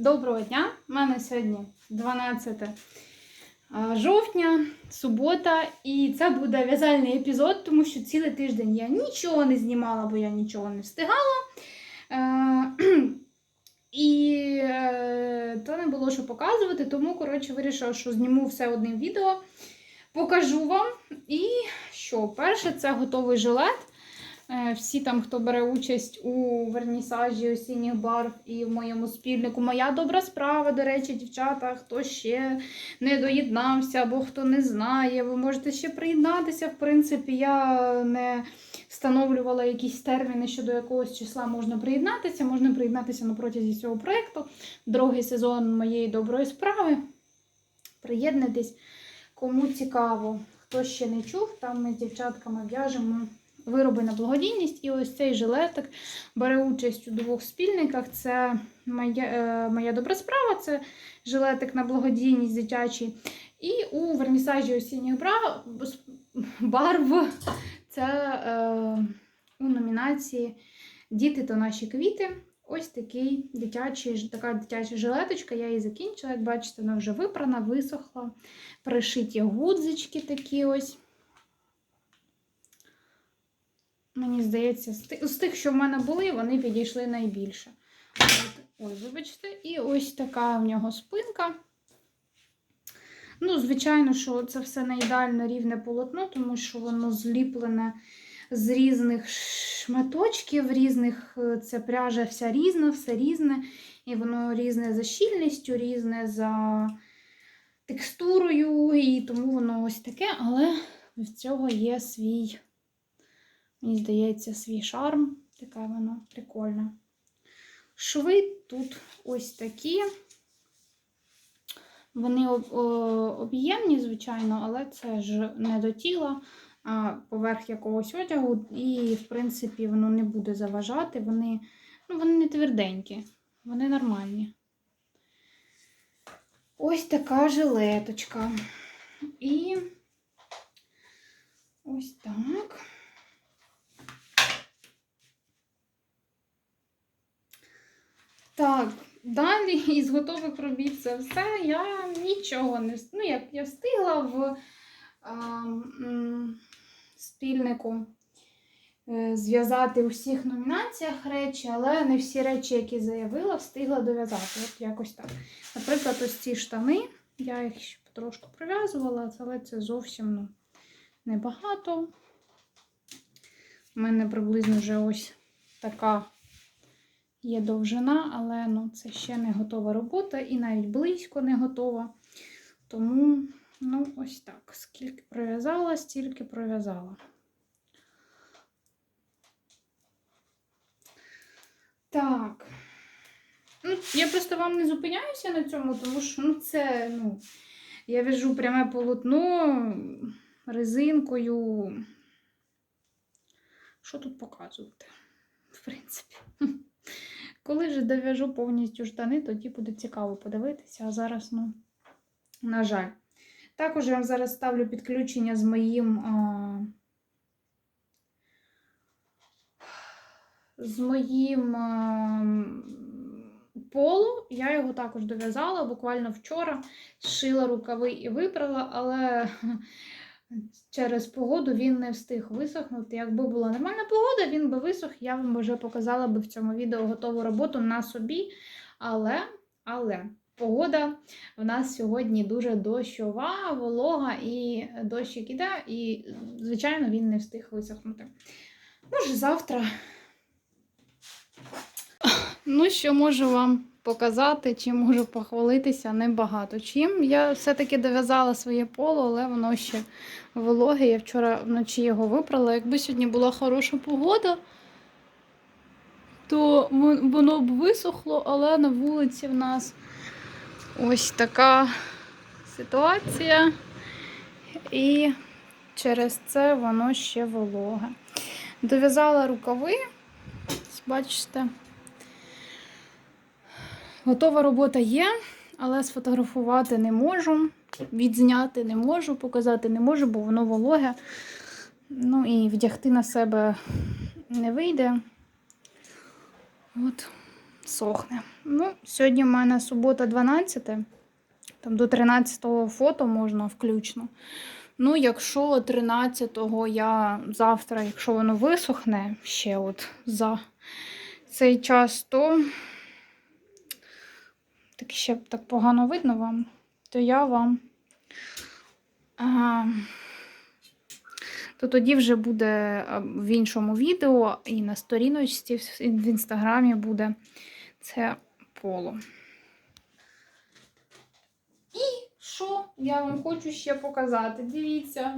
Доброго дня! У мене сьогодні 12 жовтня, субота, і це буде в'язальний епізод, тому що цілий тиждень я нічого не знімала, бо я нічого не встигала. Е, І е, то не було що показувати, тому, коротше, вирішила, що зніму все одним відео. Покажу вам. І що? Перше, це готовий жилет. Е, Всі там, хто бере участь у вернісажі осінніх барв і в моєму спільнику. Моя добра справа, до речі, дівчата, хто ще не доєднався або хто не знає, ви можете ще приєднатися. В принципі, я не встановлювала якісь терміни щодо якогось числа можна приєднатися. Можна приєднатися на протязі цього проєкту. Другий сезон моєї доброї справи. Приєднуйтесь, кому цікаво, хто ще не чув, там ми з дівчатками в'яжемо вироби на благодійність. І ось цей жилетик бере участь у двох спільниках. Це моя, е, моя добра справа, це жилетик на благодійність дитячий. І у вернісажі осінніх барв це е, у номінації Діти то наші квіти. Ось такий дитячий, така дитяча жилеточка, я її закінчила. Як бачите, вона вже випрана, висохла. Пришиті гудзички такі ось. Мені здається, з ти- з тих, що в мене були, вони підійшли найбільше. От, Ой, вибачте, і ось така в нього спинка. Ну, звичайно, що це все не ідеально рівне полотно, тому що воно зліплене з різних шматочків, різних це пряжа вся різна, все різне. І воно різне за щільністю, різне за текстурою, і тому воно ось таке, але в цього є свій, мені здається, свій шарм. Така воно прикольна. Шви тут ось такі. Вони об'ємні, звичайно, але це ж не до тіла, а поверх якогось одягу, і, в принципі, воно не буде заважати. Вони, ну, вони не тверденькі, вони нормальні. Ось така жилеточка. І ось так. Так, далі із готових робіт це все. Я нічого не Ну, як я встигла в а, м, спільнику е, зв'язати у всіх номінаціях речі, але не всі речі, які заявила, встигла дов'язати. От якось так. Наприклад, ось ці штани. Я їх ще потрошку прив'язувала, але це зовсім ну, небагато. У мене приблизно вже ось така є довжина, але ну, це ще не готова робота і навіть близько не готова. Тому, ну, ось так. Скільки пров'язала, стільки пров'язала. Так. Ну, я просто вам не зупиняюся на цьому, тому що ну, це, ну, я в'яжу пряме полотно резинкою. Що тут показувати? В принципі. Коли ж дов'яжу повністю штани, тоді буде цікаво подивитися, а зараз, ну, на жаль. Також я вам зараз ставлю підключення з моїм. А... З моїм а... поло. Я його також дов'язала буквально вчора, зшила рукави і випрала, але через погоду він не встиг висохнути. Якби була нормальна погода, він би висох, я вам вже показала би в цьому відео готову роботу на собі. Але, але погода в нас сьогодні дуже дощова, волога і дощик іде, і, звичайно, він не встиг висохнути. Може, завтра. Ну, що можу вам показати, чим можу похвалитися, небагато. Чим я все-таки дов'язала своє поло, але воно ще вологе. Я вчора вночі його випрала. Якби сьогодні була хороша погода, то воно б висохло, але на вулиці в нас ось така ситуація. І через це воно ще вологе. Дов'язала рукави, бачите. Готова робота є, але сфотографувати не можу, відзняти не можу, показати не можу, бо воно вологе. Ну і вдягти на себе не вийде. От сохне. Ну, сьогодні в мене субота 12. Там до 13-го фото можна включно. Ну, якщо 13-го я завтра, якщо воно висохне ще от за цей час, то так ще так погано видно вам, то я вам. А, то тоді вже буде в іншому відео і на сторіночці в інстаграмі буде це поло. І що я вам хочу ще показати? Дивіться,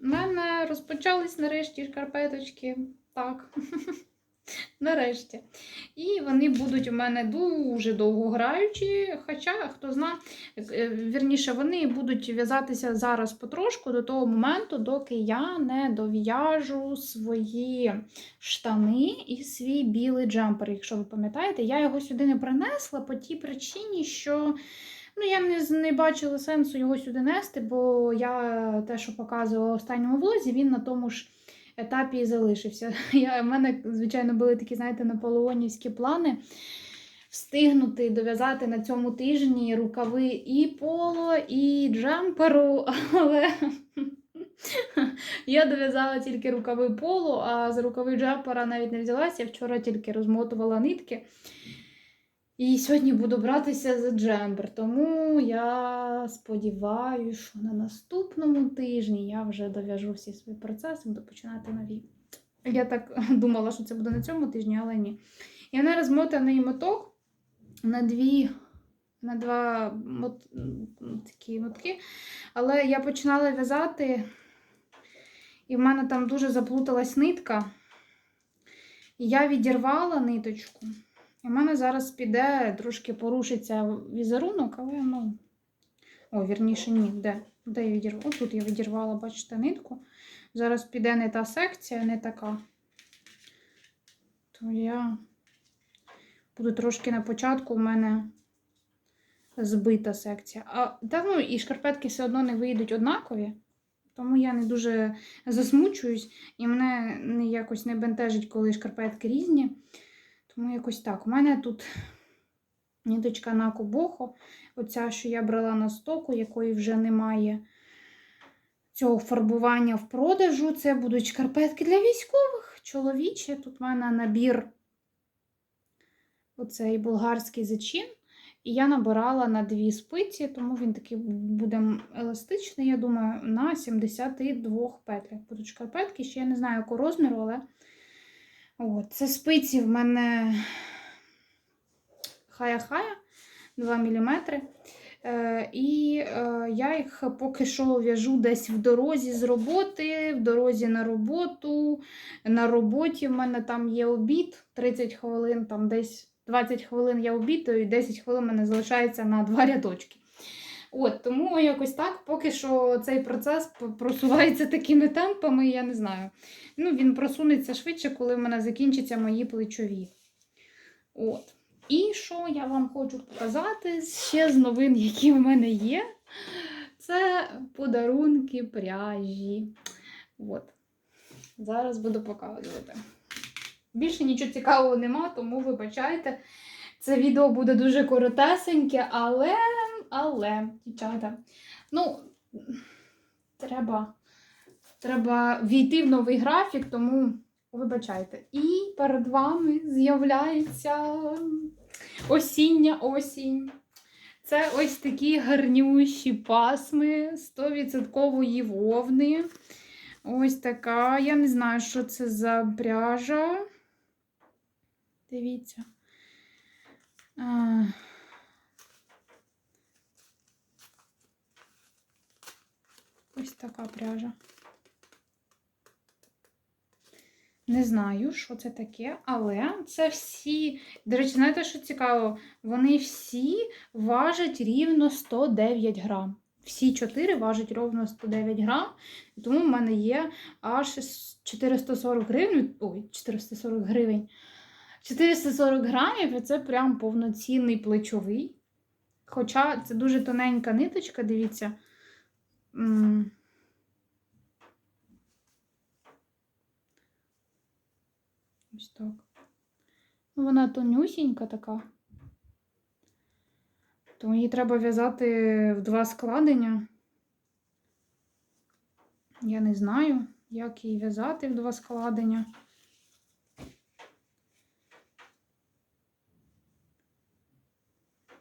в мене розпочались нарешті шкарпеточки. Так. Нарешті. І вони будуть у мене дуже довго граючі. Хоча, хто зна, е, вірніше, вони будуть в'язатися зараз потрошку до того моменту, доки я не дов'яжу свої штани і свій білий джемпер. Якщо ви пам'ятаєте, я його сюди не принесла по тій причині, що. Ну, я не, не бачила сенсу його сюди нести, бо я те, що показувала в останньому влозі, він на тому ж етапі і залишився. Я, в мене, звичайно, були такі, знаєте, наполеонівські плани встигнути дов'язати на цьому тижні рукави і поло, і джемперу, але я дов'язала тільки рукави поло, а за рукави джемпера навіть не взялася. Я вчора тільки розмотувала нитки. І сьогодні буду братися за джемпер. Тому я сподіваюся, що на наступному тижні я вже дов'яжу всі свої процеси, буду починати нові. Я так думала, що це буде на цьому тижні, але ні. Я не розмотаний моток на дві. На два мот... такі мотки. Але я починала в'язати, і в мене там дуже заплуталась нитка. І я відірвала ниточку. І в мене зараз піде, трошки порушиться візерунок, але ну. О, вірніше, ні, де? Де я відірвала? Тут я відірвала, бачите, нитку. Зараз піде не та секція, не така. То я буду трошки на початку у мене збита секція. А, та ну і шкарпетки все одно не вийдуть однакові. Тому я не дуже засмучуюсь, і мене якось не бентежить, коли шкарпетки різні. Тому якось так. У мене тут ніточка на кобохо, оця, що я брала на стоку, якої вже немає цього фарбування в продажу. Це будуть шкарпетки для військових, чоловічі. Тут в мене набір оцей болгарський зачин. І я набирала на дві спиці, тому він такий буде еластичний, я думаю, на 72 петлях. Будуть шкарпетки, ще я не знаю, якого розміру, але От, це спиці в мене хая-хая 2 мм. Е, і е, я їх поки що в'яжу десь в дорозі з роботи, в дорозі на роботу. На роботі в мене там є обід 30 хвилин, там десь 20 хвилин я обідаю, і 10 хвилин мене залишається на два рядочки. От, тому якось так, поки що цей процес просувається такими темпами, я не знаю. Ну, він просунеться швидше, коли в мене закінчаться мої плечові. От. І що я вам хочу показати ще з новин, які в мене є. Це подарунки пряжі. От. Зараз буду показувати. Більше нічого цікавого нема, тому вибачайте. Це відео буде дуже коротесеньке, але, але, дівчата, ну, треба треба війти в новий графік, тому вибачайте. І перед вами з'являється осіння осінь. Це ось такі гарнющі пасми 100% вовни. Ось така. Я не знаю, що це за пряжа. Дивіться. Ось така пряжа. Не знаю, що це таке, але це всі. До речі, знаєте, що цікаво? Вони всі важать рівно 109 грам. Всі чотири важать ровно 109 грам. Тому в мене є аж 440 гривень. Ой, 440 гривень. 440 грамів і це прям повноцінний плечовий. Хоча це дуже тоненька ниточка, дивіться. Ось так. Вона тонюсінька така. Тому її треба в'язати в два складення. Я не знаю, як її в'язати в два складення.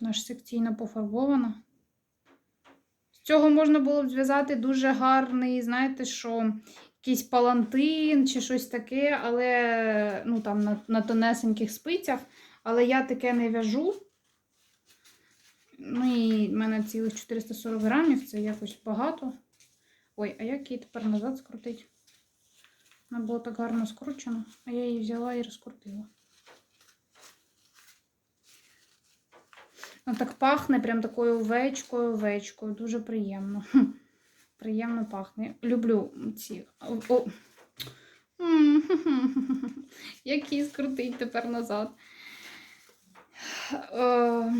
Ж секційно пофарбована. З цього можна було б зв'язати дуже гарний, знаєте, що якийсь палантин чи щось таке, але ну, там, на, на тонесеньких спицях. Але я таке не в'яжу. Ну і в мене цілих 440 грамів, це якось багато. Ой, а як її тепер назад скрутити? Вона була так гарно скручена, а я її взяла і розкрутила. Ну, так пахне прям такою овечкою, овечкою. Дуже приємно. Приємно пахне. Люблю ці. О, о. М, Як її скрутить тепер назад. Е,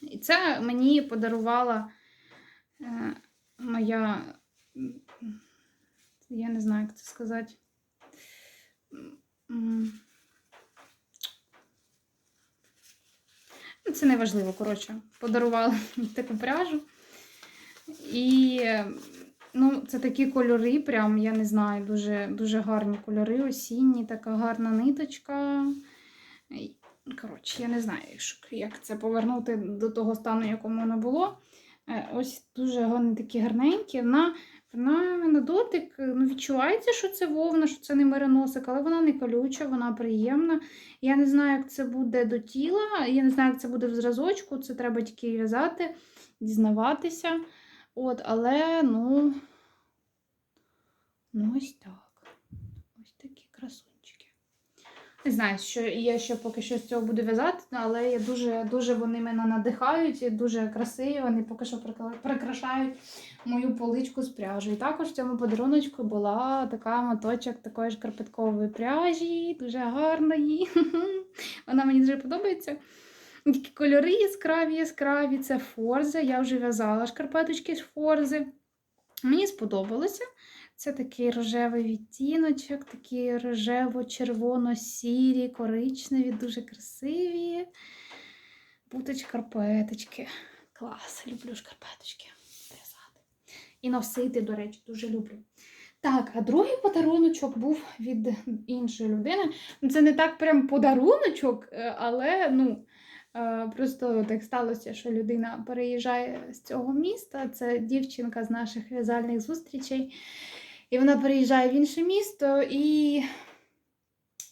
І це мені подарувала е, моя. Я не знаю, як це сказати. М, Ну, Це не важливо, коротше. Подарувала таку пряжу. І ну, це такі кольори, прям, я не знаю, дуже, дуже гарні кольори, осінні, така гарна ниточка. Коротше, я не знаю, як- як це повернути до того стану, якому воно було. Е, Ось дуже вони такі гарненькі. Вона, вона на дотик ну, відчувається, що це вовна, що це не мериносик, але вона не колюча, вона приємна. Я не знаю, як це буде до тіла, я не знаю, як це буде в зразочку, це треба тільки в'язати, дізнаватися. От, але, ну, ну ось так. Ось такі красунчики. Не знаю, що я ще поки що з цього буду в'язати, але я дуже, дуже вони мене надихають дуже красиві. Вони поки що прикрашають мою поличку з пряжею. Також в цьому подаруночку була така моточок такої ж карпеткової пряжі, дуже гарної. Вона мені дуже подобається. Такі кольори яскраві, яскраві. Це форзи. Я вже в'язала шкарпеточки з форзи. Мені сподобалося. Це такий рожевий відтіночок, такі рожево-червоно-сірі, коричневі, дуже красиві. Будуть шкарпеточки. Клас, люблю шкарпеточки. І носити, до речі, дуже люблю. Так, а другий подаруночок був від іншої людини. Ну, Це не так прям подаруночок, е, але ну, е, просто так сталося, що людина переїжджає з цього міста. Це дівчинка з наших в'язальних зустрічей. І вона переїжджає в інше місто і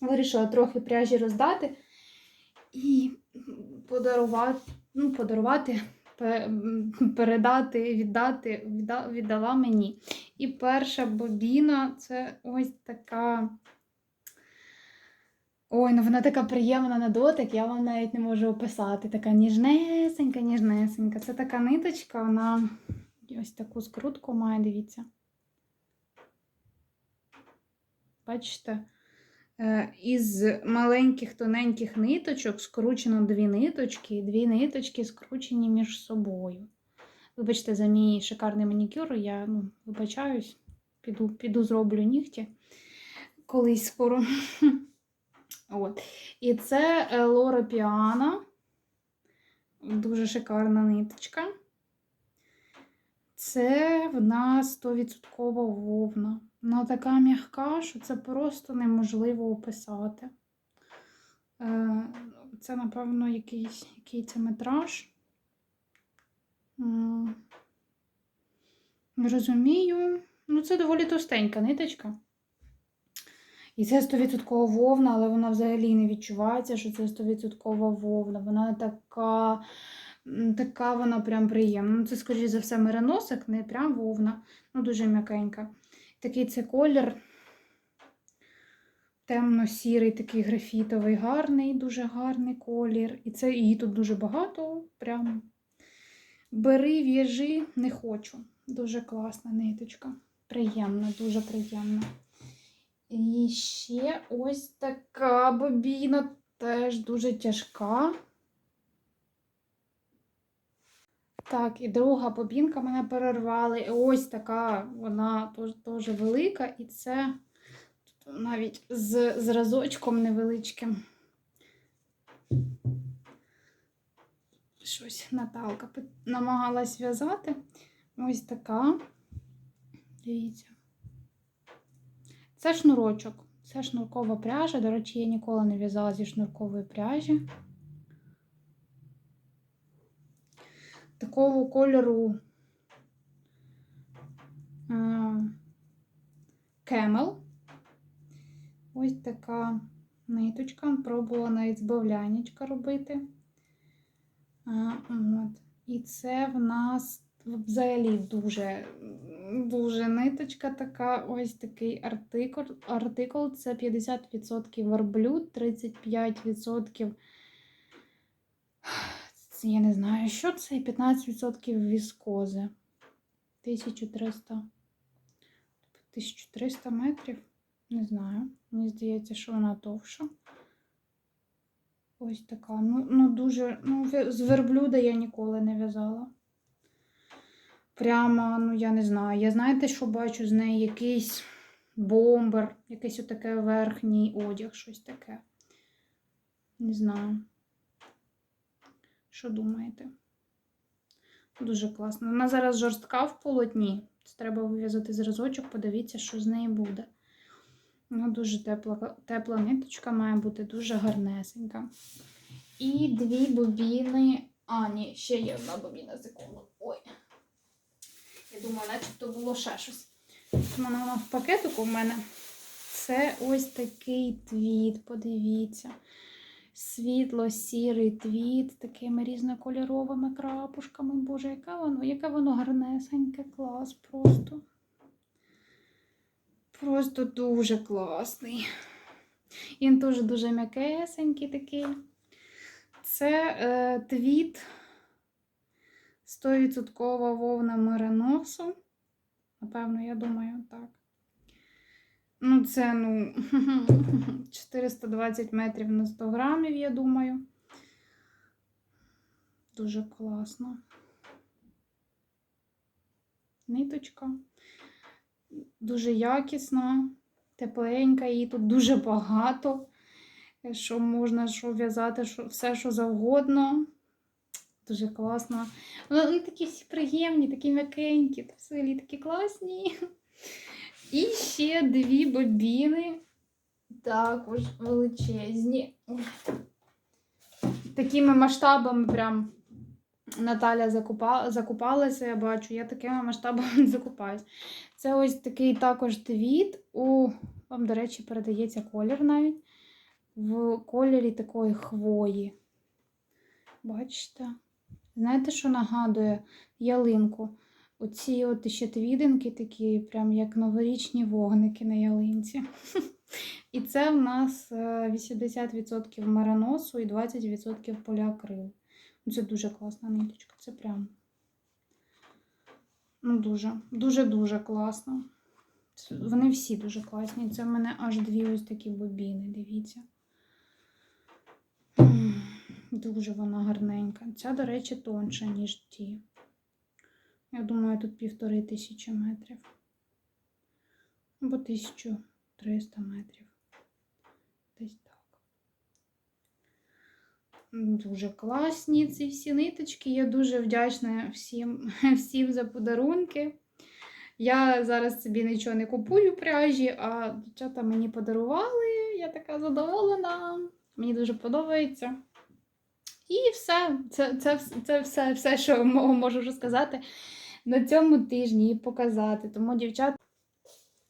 вирішила трохи пряжі роздати і подарувати, ну, подарувати, передати, віддати, віддала мені. І перша бобіна це ось така. Ой, ну вона така приємна на дотик, я вам навіть не можу описати. Така ніжнесенька, ніжнесенька. Це така ниточка, вона ось таку скрутку має, дивіться. Бачите? Е, Із маленьких тоненьких ниточок скручено дві ниточки, і дві ниточки скручені між собою. Вибачте, за мій шикарний манікюр, я ну, вибачаюсь, піду, піду зроблю нігті колись скоро. От. І це е, Лора Піана. Дуже шикарна ниточка. Це в нас 100% вовна. Вона така м'яка, що це просто неможливо описати. Е, Це, напевно, якийсь, який це метраж. Розумію. Ну, це доволі товстенька ниточка. І це 100% вовна, але вона взагалі не відчувається, що це 100% вовна. Вона така, така вона прям приємна. Ну, це, скоріш за все, мериносик, не прям вовна. Ну, дуже м'якенька. Такий це колір. Темно-сірий, такий графітовий, гарний, дуже гарний колір. І це її тут дуже багато. Прям бери, в'яжи, не хочу. Дуже класна ниточка. Приємна, дуже приємна. І ще ось така бобіна, теж дуже тяжка. Так, і друга бобінка мене перервали. І ось така, вона теж, велика, і це навіть з зразочком невеличким. Щось Наталка намагалась в'язати. Ось така. Дивіться. Це шнурочок. Це шнуркова пряжа. До речі, я ніколи не в'язала зі шнуркової пряжі. Такого кольору кемел. Ось така ниточка. Пробувала навіть збавлянечка робити. От. І це в нас взагалі дуже, дуже ниточка така. Ось такий артикул. Артикул це 50% верблюд, 35%. Це я не знаю, що це, і 15% віскози. 1300. 1300 метрів. Не знаю. Мені здається, що вона довша. Ось така. Ну, ну дуже. Ну, з верблюда я ніколи не в'язала. Прямо, ну я не знаю. Я знаєте, що бачу з неї якийсь бомбер, якийсь отаке верхній одяг, щось таке. Не знаю. Що думаєте? Дуже класно. Вона зараз жорстка в полотні. Це треба вив'язати зразочок, подивіться, що з неї буде. Ну, дуже тепла, тепла ниточка має бути дуже гарнесенька. І дві бобіни. А, ні, ще є одна бобіна секунду. Ой. Я думаю, начебто було ще щось. Мене в пакетику в мене. Це ось такий твіт, подивіться. Світло-сірий твіт такими різнокольоровими крапушками. Боже, яке воно, яке воно гарнесеньке, клас просто. Просто дуже класний. Він теж дуже м'якесенький такий. Це е, твіт 100% вовна мериносу. Напевно, я думаю, так. Ну, це, ну, 420 метрів на 100 грамів, я думаю. Дуже класно. Ниточка. Дуже якісна, тепленька, її тут дуже багато. Що можна що в'язати, що, все, що завгодно. Дуже класно. Вони, такі всі приємні, такі м'якенькі, взагалі такі класні. І ще дві бобіни. Також величезні. Такими масштабами прям Наталя закупа, закупалася, я бачу, я такими масштабами закупаюсь. Це ось такий також твіт. У, вам, до речі, передається колір навіть в кольорі такої хвої. Бачите? Знаєте, що нагадує ялинку? Оці от ще твідинки такі, прям як новорічні вогники на ялинці. І це в нас е, 80% мараносу і 20% поліакрилу. Це дуже класна ниточка. Це прям. Ну, дуже, дуже-дуже класно. Вони всі дуже класні. Це в мене аж дві ось такі бобіни, дивіться. Дуже вона гарненька. Ця, до речі, тонша, ніж ті. Я думаю, тут півтори тисячі метрів. Або 1300 метрів. Десь так. Дуже класні ці всі ниточки. Я дуже вдячна всім, всім за подарунки. Я зараз собі нічого не купую пряжі, а дівчата мені подарували. Я така задоволена. Мені дуже подобається. І все. Це, це, це все, все, що можу вже сказати на цьому тижні і показати. Тому, дівчата,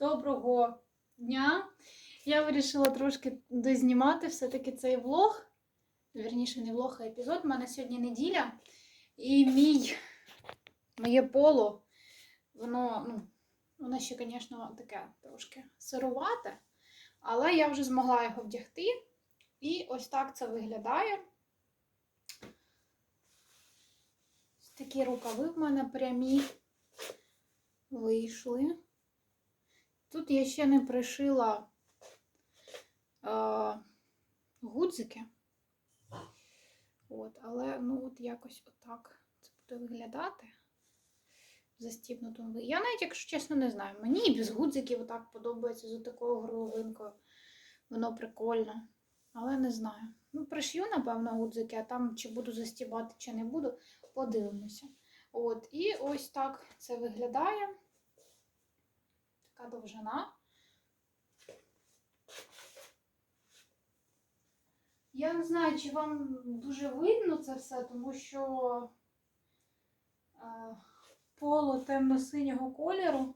доброго дня! Я вирішила трошки дознімати все-таки цей влог. Вірніше, не влог, а епізод. У мене сьогодні неділя. І мій, моє поло, воно, ну, воно ще, звісно, таке трошки сирувате, але я вже змогла його вдягти. І ось так це виглядає. Ось Такі рукави в мене прямі вийшли. Тут я ще не пришила е, гудзики. От, але ну от якось отак це буде виглядати. застібнутому. Я навіть, якщо чесно, не знаю. Мені і без гудзиків отак подобається з такою горловинкою. Воно прикольно. Але не знаю. Ну, пришью, напевно, гудзики, а там чи буду застібати, чи не буду, подивимося. От, і ось так це виглядає. Така довжина. Я не знаю, чи вам дуже видно це все, тому що е, поло темно-синього кольору.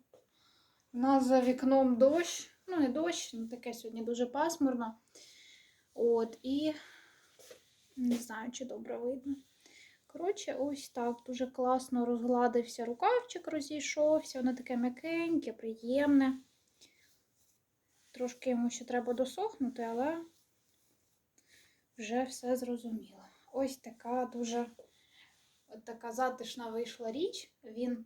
У нас за вікном дощ. Ну, не дощ, ну таке сьогодні дуже пасмурно. От, і не знаю, чи добре видно. Коротше, ось так дуже класно розгладився рукавчик, розійшовся. Воно таке м'якеньке, приємне. Трошки йому ще треба досохнути, але вже все зрозуміло. Ось така дуже така затишна вийшла річ. Він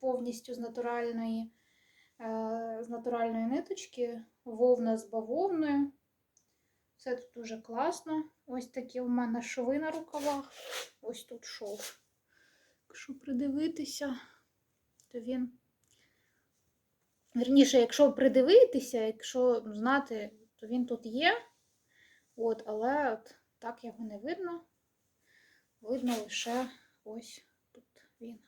повністю з натуральної, е, з натуральної ниточки, вовна з бавовною. Все тут дуже класно. Ось такі у мене шви на рукавах. Ось тут шов. Якщо придивитися, то він. Вірніше, якщо придивитися, якщо знати, то він тут є. От, але от так його не видно. Видно лише ось тут він.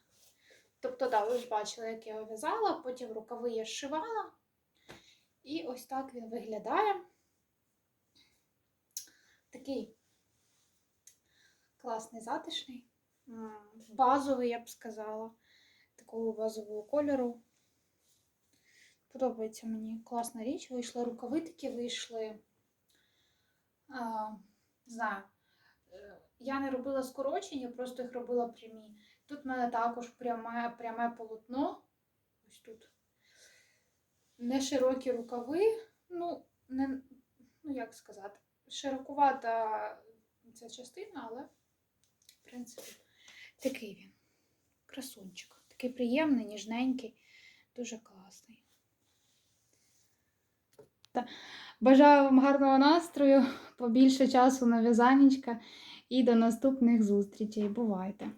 Тобто, да, ви ж бачили, як я його в'язала, потім рукави я зшивала. І ось так він виглядає. Такий класний, затишний, базовий, я б сказала, такого базового кольору. Подобається мені класна річ. Вийшли рукави вийшли. А, не знаю, е, я не робила скорочення, просто їх робила прямі. Тут в мене також пряме, пряме полотно. Ось тут. Не широкі рукави. Ну, не, ну як сказати, широкувата ця частина, але, в принципі, такий він. Красунчик. Такий приємний, ніжненький, дуже класний. Бажаю вам гарного настрою, побільше часу на в'язанечка і до наступних зустрічей. Бувайте!